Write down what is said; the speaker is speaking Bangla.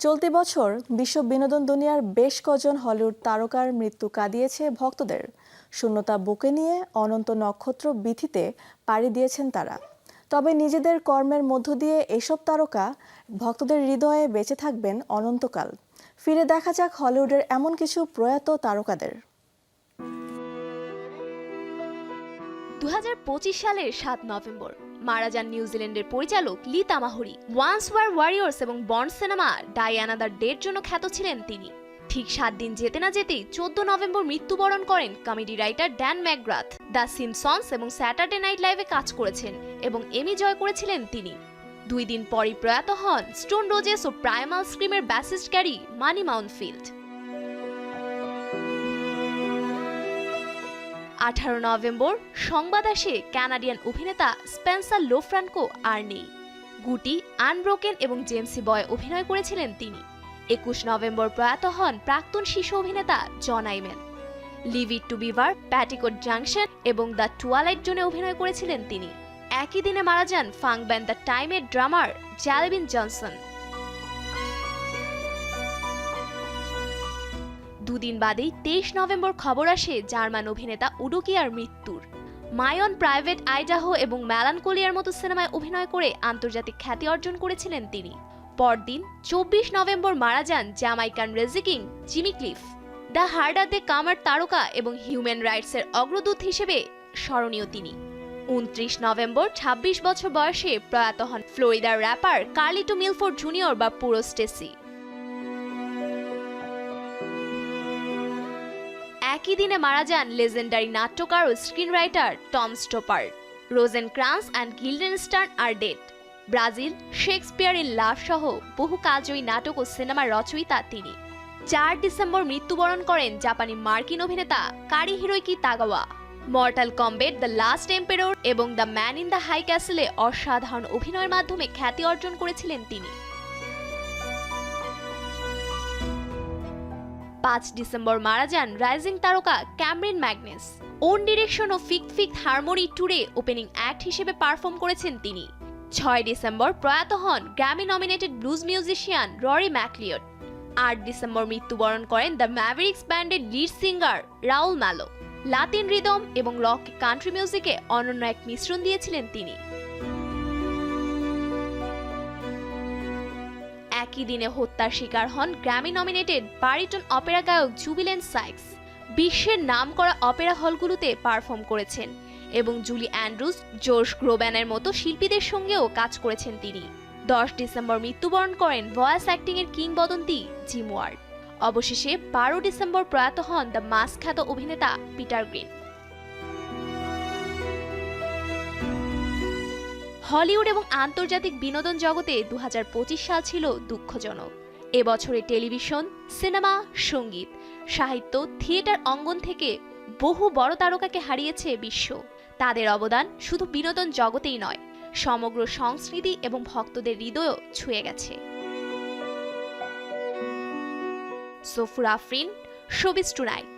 চলতি বছর বিশ্ব বিনোদন দুনিয়ার বেশ কজন হলিউড তারকার মৃত্যু কাঁদিয়েছে ভক্তদের। শূন্যতা বুকে নিয়ে অনন্ত নক্ষত্র বিথিতে পাড়ি দিয়েছেন তারা। তবে নিজেদের কর্মের মধ্য দিয়ে এসব তারকা ভক্তদের হৃদয়ে বেঁচে থাকবেন অনন্তকাল। ফিরে দেখা যাক হলিউডের এমন কিছু প্রয়াত তারকাদের। দু হাজার পঁচিশ সালের সাত নভেম্বর মারা যান নিউজিল্যান্ডের পরিচালক Lee Tamahori once were warriors এবং বন্ড সিনেমা ডায়ানাদার ডের জন্য খ্যাত ছিলেন তিনি। ঠিক সাত দিন যেতে না যেতেই চোদ্দ নভেম্বর মৃত্যুবরণ করেন comedy writer Dan McGrath. The Simpsons এবং স্যাটারডে নাইট লাইভে কাজ করেছেন এবং এমি জয় করেছিলেন তিনি। দুই দিন পরই প্রয়াত হন স্টোন রোজেস ও প্রাইমাল স্ক্রিমের ব্যাসিস্ট ক্যারি মানি মাউন্টফিল্ড। আঠারো নভেম্বর, সংবাদ আসে ক্যানাডিয়ান অভিনেতা স্পেন্সার লোফ্রানকো আর নেই। গুটি, আনব্রোকেন এবং জেমসি বয় অভিনয় করেছিলেন তিনি। একুশ নভেম্বর প্রয়াত হন প্রাক্তন শিশু অভিনেতা John Eimen. Leave it to Beaver petticoat junction এবং দ্য টুয়ালাইট জোনে অভিনয় করেছিলেন তিনি। একই দিনে মারা যান ফাং ব্যান্ড দ্য টাইমের ড্রামার জ্যালবিন জনসন। দুদিন বাদেই তেইশ নভেম্বর খবর আসে জার্মান অভিনেতা উডুকিয়ার মৃত্যুর। মায়ন প্রাইভেট আইডাহো এবং ম্যালানকোলিয়ার মতো সিনেমায় অভিনয় করে আন্তর্জাতিক খ্যাতি অর্জন করেছিলেন তিনি। পরদিন চব্বিশ নভেম্বর মারা যান Jamaican reggae king, Jimmy Cliff. The harder they come তারকা এবং হিউম্যান রাইটসের অগ্রদূত হিসেবে স্মরণীয় তিনি। উনত্রিশ নভেম্বর ২৬ বছর বয়সে প্রয়াত হন ফ্লোরিডার র্যাপার কার্লিটো মিলফোর্ড জুনিয়র বা পুরো স্টেসি। একই দিনে মারা যান লেজেন্ডারি নাট্যকার ও screen writer Tom Stoppard Rosencrantz and Gilden Guildenstern are dead Brazil Shakespeare in love সহ বহু কালজয়ী নাটক ও সিনেমার রচয়িতা তিনি। চার ডিসেম্বর মৃত্যুবরণ করেন জাপানি মার্কিন অভিনেতা Cary Hiroyuki Tagawa. Mortal Kombat, the last emperor এবং the man in the high ক্যাসেলে অসাধারণ অভিনয়ের মাধ্যমে খ্যাতি অর্জন করেছিলেন তিনি। পাঁচ ডিসেম্বর মারা যান রাইজিং তারকা ক্যামরিন ম্যাগনেস। ওন ডিরেকশন ও ফিক ফিক হারমোনি ট্যুরে ওপেনিং অ্যাক্ট হিসেবে পারফর্ম করেছেন তিনি। ছয় ডিসেম্বর প্রয়াত হন Grammy nominated blues musician Rory McLeod. আট ডিসেম্বর মৃত্যুবরণ করেন দ্য ম্যাভেরিক্স ব্যান্ডের lead singer Raul Malo Latin rhythm এবং রক কান্ট্রি মিউজিকে অনন্য এক মিশ্রণ দিয়েছিলেন তিনি। একই দিনে হত্যার শিকার হন গ্র্যামি নমিনেটেড বারিটন অপেরা গায়ক জুবিলেন সাইক্স বিশ্বের নাম করা অপেরা হলগুলোতে পারফর্ম করেছেন এবং জুলি অ্যান্ড্রুজ, জোর্জ গ্রোব্যানের মতো শিল্পীদের সঙ্গেও কাজ করেছেন তিনি। দশ ডিসেম্বর মৃত্যুবরণ করেন ভয়েস অ্যাক্টিংয়ের কিংবদন্তি জিম ওয়ার্ড। অবশেষে বারো ডিসেম্বর প্রয়াত হন দ্য মাস খ্যাত অভিনেতা পিটার গ্রিন। হলিউড এবং আন্তর্জাতিক বিনোদন জগতে দু হাজার পঁচিশ সাল ছিল দুঃখজনক। এবছরে টেলিভিশন, সিনেমা, সংগীত, সাহিত্য, থিয়েটার অঙ্গন থেকে বহু বড় তারকাকে হারিয়েছে বিশ্ব। তাদের অবদান শুধু বিনোদন জগতেই নয়, সমগ্র সংস্কৃতি এবং ভক্তদের হৃদয়ও ছুঁয়ে গেছে। সোফুর আফরিন শোবিস টুনাইট।